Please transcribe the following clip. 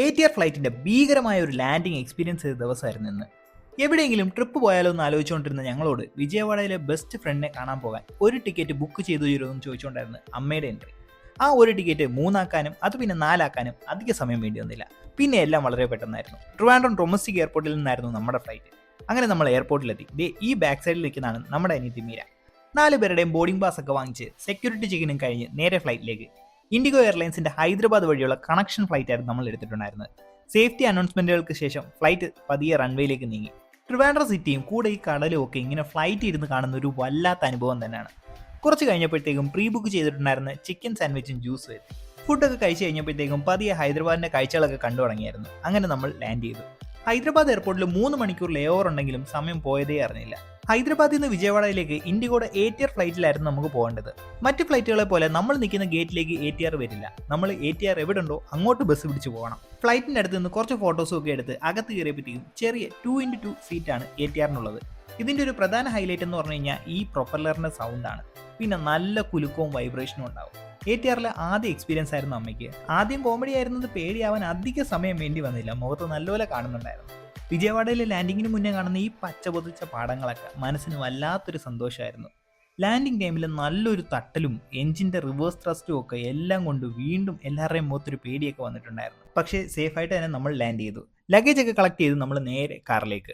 A T R ഫ്ലൈറ്റിന്റെ ഭീകരമായ ഒരു landing experience ചെയ്ത ദിവസമായിരുന്നു ഇന്ന്. എവിടെയെങ്കിലും ട്രിപ്പ് പോയാലോ എന്ന് ആലോചിച്ചുകൊണ്ടിരുന്ന ഞങ്ങളോട് വിജയവാഡയിലെ ബെസ്റ്റ് ഫ്രണ്ടിനെ കാണാൻ പോകാൻ ഒരു ടിക്കറ്റ് ബുക്ക് ചെയ്തു തരുമോ എന്ന് ചോദിച്ചുകൊണ്ടായിരുന്നു അമ്മയുടെ എൻട്രി ആ ഒരു ടിക്കറ്റ് മൂന്നാക്കാനും അത് പിന്നെ നാലാക്കാനും അധിക സമയം വേണ്ടി വന്നില്ല. പിന്നെ എല്ലാം വളരെ പെട്ടെന്നായിരുന്നു. ട്രിവാൻഡ്രം ഡൊമസ്റ്റിക് എയർപോർട്ടിൽ നിന്നായിരുന്നു നമ്മുടെ ഫ്ലൈറ്റ് അങ്ങനെ നമ്മൾ എയർപോർട്ടിലെത്തി ദേ ഈ ബാക്ക് സൈഡിൽ നിൽക്കുന്നതാണ് നമ്മുടെ അനിയത്തി മീര. നാല് പേരുടെയും ബോർഡിംഗ് പാസ് ഒക്കെ വാങ്ങിച്ച് സെക്യൂരിറ്റി ചെക്കിനും കഴിഞ്ഞ് നേരെ ഫ്ലൈറ്റിലേക്ക് ഇൻഡിഗോ എയർലൈൻസിന്റെ ഹൈദരാബാദ് വഴിയുള്ള കണക്ഷൻ ഫ്ലൈറ്റ് ആയിരുന്നു നമ്മൾ എടുത്തിട്ടുണ്ടായിരുന്നത്. സേഫ്റ്റി അനൗൺസ്മെന്റുകൾക്ക് ശേഷം ഫ്ലൈറ്റ് പതിയെ റൺവേയിലേക്ക് നീങ്ങി. ട്രിവാൻഡ്ര സിറ്റിയും കൂടെ ഈ കടലും ഒക്കെ ഇങ്ങനെ ഫ്ലൈറ്റ് ഇരുന്ന് കാണുന്ന ഒരു വല്ലാത്ത അനുഭവം തന്നെയാണ്. കുറച്ച് കഴിഞ്ഞപ്പോഴത്തേക്കും പ്രീ ബുക്ക് ചെയ്തിട്ടുണ്ടായിരുന്ന ചിക്കൻ സാൻഡ്വിച്ചും ജ്യൂസും എത്തി ഫുഡൊക്കെ കഴിച്ച് കഴിഞ്ഞപ്പോഴത്തേക്കും പതിയെ ഹൈദരാബാദിന്റെ കാഴ്ചകളൊക്കെ കണ്ടു തുടങ്ങിയായിരുന്നു. അങ്ങനെ നമ്മൾ ലാൻഡ് ചെയ്തു. ഹൈദരാബാദ് എയർപോർട്ടിൽ മൂന്ന് മണിക്കൂർ ലേ ഓവർ ഉണ്ടെങ്കിലും സമയം പോയതേ അറിഞ്ഞില്ല. ഹൈദരാബാദിൽ നിന്ന് വിജയവാഡയിലേക്ക് ഇൻഡിഗോയുടെ എ ടി ആർ ഫ്ലൈറ്റിലായിരുന്നു നമുക്ക് പോകേണ്ടത്. മറ്റ് ഫ്ലൈറ്റുകളെ പോലെ നമ്മൾ നിൽക്കുന്ന ഗേറ്റിലേക്ക് എ ടി ആർ വരില്ല. നമ്മൾ എ ടി ആർ എവിടെ ഉണ്ടോ അങ്ങോട്ട് ബസ് പിടിച്ച് പോകണം. ഫ്ലൈറ്റിന്റെ അടുത്ത് നിന്ന് കുറച്ച് ഫോട്ടോസും ഒക്കെ എടുത്ത് അകത്ത് കയറിയപ്പോഴത്തേക്കും ചെറിയ ടു ഇന്റു ടു സീറ്റാണ് എ ടി ആറിനുള്ളത് ഇതിന്റെ ഒരു പ്രധാന ഹൈലൈറ്റ് എന്ന് പറഞ്ഞു കഴിഞ്ഞാൽ ഈ പ്രൊപ്പല്ലറിന്റെ സൗണ്ടാണ് പിന്നെ നല്ല കുലുക്കവും വൈബ്രേഷനും ഉണ്ടാവും. എ ടി ആറിലെ ആദ്യ എക്സ്പീരിയൻസ് ആയിരുന്നു അമ്മയ്ക്ക്. ആദ്യം കോമഡി ആയിരുന്നത് പേടിയാവാൻ അധിക സമയം വേണ്ടി വന്നില്ല. മുഖത്ത് നല്ലപോലെ കാണുന്നുണ്ടായിരുന്നു. വിജയവാഡയിലെ ലാൻഡിങ്ങിന് മുന്നേ കാണുന്ന ഈ പച്ച പൊതിച്ച പാടങ്ങളൊക്കെ മനസ്സിന് വല്ലാത്തൊരു സന്തോഷമായിരുന്നു. ലാൻഡിംഗ് ടൈമിൽ നല്ലൊരു തട്ടലും എഞ്ചിന്റെ റിവേഴ്സ് ത്രസ്റ്റും ഒക്കെ എല്ലാം കൊണ്ട് വീണ്ടും എല്ലാവരുടെയും മുഖത്തൊരു പേടിയൊക്കെ വന്നിട്ടുണ്ടായിരുന്നു. പക്ഷേ സേഫായിട്ട് തന്നെ നമ്മൾ ലാൻഡ് ചെയ്തു. ലഗേജ് ഒക്കെ കളക്ട് ചെയ്ത് നമ്മൾ നേരെ കാറിലേക്ക്.